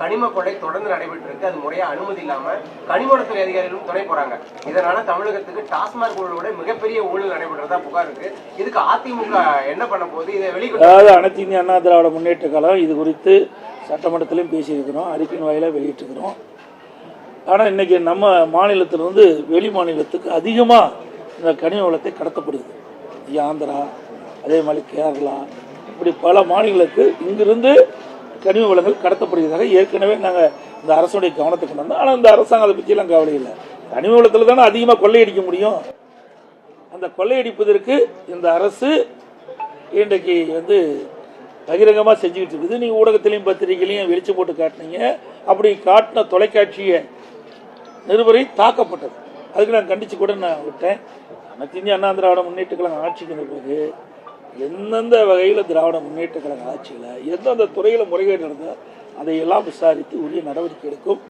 கனிம கொள்ளை தொடர்ந்து நடைபெற்று இருக்கு அது முறையா அனுமதி இல்லாம கனிமவளத்துறை அதிகாரிகளும் துணை போறாங்க. இதனால தமிழகத்துக்கு டாஸ்மாக் ஊழலோட மிகப்பெரிய ஊழல் நடைபெற்றதா புகார் இருக்கு. இதுக்கு அதிமுக என்ன பண்ண போகுது? இதை வெளியிட்டு அனைத்து இந்திய அண்ணா திராவிட முன்னேற்ற கழகம் இது குறித்து சட்டமன்றத்திலையும் பேசியிருக்கிறோம். அறிக்கையின் வாயிலாக வெளியிட்டிருக்கிறோம். ஆனால் இன்றைக்கி நம்ம மாநிலத்திலிருந்து வெளி மாநிலத்துக்கு அதிகமாக இந்த கனிம வளத்தை கடத்தப்படுது. ஆந்திரா அதே மாதிரி கேரளா இப்படி பல மாநிலங்களுக்கு இங்கிருந்து கனிம வளங்கள் கடத்தப்படுகிறதாக ஏற்கனவே நாங்கள் இந்த அரசுடைய கவனத்துக்கு கொண்டு வந்தோம். ஆனால் இந்த அரசாங்கம் அதை பற்றியெல்லாம் கவலை இல்லை. கனிம வளத்தில் தானே அதிகமாக கொள்ளையடிக்க முடியும். அந்த கொள்ளையடிப்பதற்கு இந்த அரசு இன்றைக்கு வந்து பகிரங்கமாக செஞ்சுக்கிட்டு இருக்குது. நீங்கள் ஊடகத்திலையும் பத்திரிகையிலையும் வெளிச்சம் போட்டு காட்டினீங்க. அப்படி காட்டின தொலைக்காட்சியை நிருபரை தாக்கப்பட்டது. அதுக்கு நான் கண்டித்து கூட நான் விட்டேன். அனைத்து இந்திய அண்ணா திராவிட முன்னேற்ற கழகம் ஆட்சிக்கு பிறகு எந்தெந்த வகையில் திராவிட முன்னேற்ற கழக ஆட்சியில் எந்தெந்த துறையில் முறைகேடு நடந்தால் அதையெல்லாம் விசாரித்து உரிய நடவடிக்கை எடுக்கும்.